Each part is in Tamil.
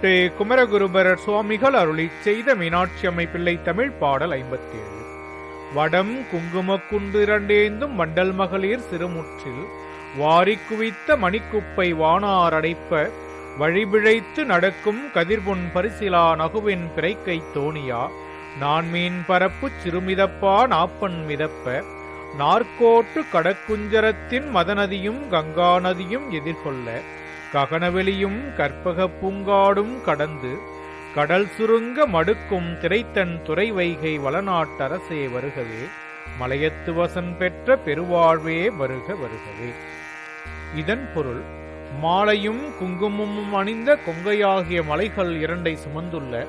ஸ்ரீ குமரகுருபரர் சுவாமிகள் அருளி செய்த மீனாட்சி அமைப்பிள்ளை தமிழ் பாடல் ஐம்பத்தி ஏழு வடம் குங்குமக்குண்டு இரண்டேந்தும் வண்டல் மகளிர் சிறுமுற்றில். வாரிக் குவித்த மணிக்குப்பை வானார் அடைப்ப. வழிபிழைத்து நடக்கும் கதிர்பொன் பரிசிலா நகுவின் பிறைக்கை தோணியா. நான் மீன் பரப்புச் சிறுமிதப்பா நாப்பன் மிதப்ப. நாற்கோட்டு கடக்குஞ்சரத்தின் மதநதியும் கங்கா நதியும் எதிர்கொள்ள. ககனவெளியும் கற்பகப் பூங்காடும் கடந்து கடல் சுருங்க மடுக்கும் திரைத்தன் துறை வைகை வளநாட்டரசே வருகவே. மலையத்து வசன் பெற்ற பெருவாழ்வே வருக வருகவே. இதன் பொருள் மாலையும் குங்குமமும் அணிந்த கொங்கையாகிய மலைகள் இரண்டை சுமந்துள்ள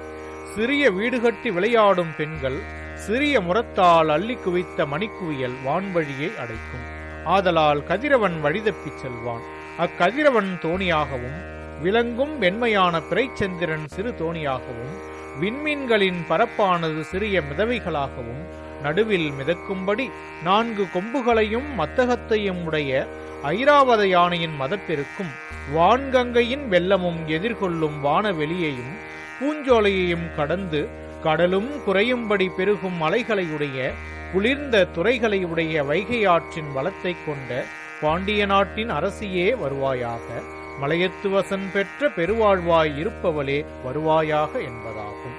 சிறிய வீடு கட்டி விளையாடும் பெண்கள் சிறிய முரத்தால் அள்ளி குவித்த மணிக்குவியல் வான்வழியை அடைக்கும். ஆதலால் கதிரவன் வழிதப்பிச் செல்வான். அக்கதிரவன் தோணியாகவும் விளங்கும் வெண்மையான பிறைச்சந்திரன் சிறு தோணியாகவும் விண்மீன்களின் பரப்பானது சிறிய மிதவைகளாகவும் நடுவில் மிதக்கும்படி நான்கு கொம்புகளையும் மத்தகத்தையும் உடைய ஐராவத யானையின் மதப்பெருக்கும் வான்கங்கையின் வெள்ளமும் எதிர்கொள்ளும் வானவெளியையும் பூஞ்சோலையையும் கடந்து கடலும் குறையும்படி பெருகும் மலைகளையுடைய குளிர்ந்த துறைகளையுடைய வைகை ஆற்றின் வளத்தைக் கொண்ட பாண்டிய நாட்டின் அரசியே வருவாயாக. மலையத்துவசன் பெற்ற பெருவாழ்வாய் இருப்பவளே வருவாயாக என்பதாகும்.